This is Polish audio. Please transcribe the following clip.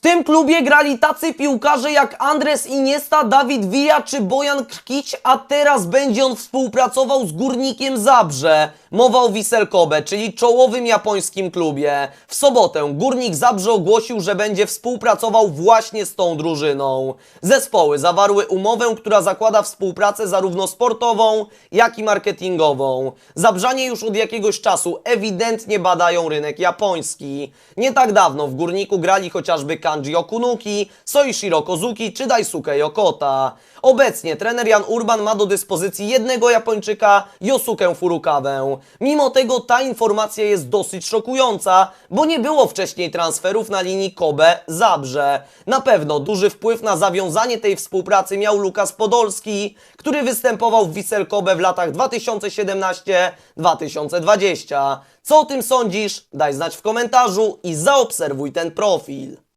tym klubie grali tacy piłkarze jak Andres Iniesta, Dawid Villa czy Bojan Krkić, a teraz będzie on współpracował z Górnikiem Zabrze. Mowa o Wisel Kobe, czyli czołowym japońskim klubie. W sobotę Górnik Zabrze ogłosił, że będzie współpracował właśnie z tą drużyną. Zespoły zawarły umowę, która zakłada współpracę zarówno sportową, jak i marketingową. Zabrzanie już od jakiegoś czasu ewidentnie badają rynek japoński. Nie tak dawno w Górniku grali chociażby Kanji Okunuki, Soichiro Kozuki czy Daisuke Yokota. Obecnie trener Jan Urban ma do dyspozycji jednego Japończyka, Yosuke Furukawę. Mimo tego ta informacja jest dosyć szokująca, bo nie było wcześniej transferów na linii Kobe-Zabrze. Na pewno duży wpływ na zawiązanie tej współpracy miał Lukas Podolski, który występował w Wisel Kobe w latach 2017-2020. Co o tym sądzisz? Daj znać w komentarzu i zaobserwuj ten profil.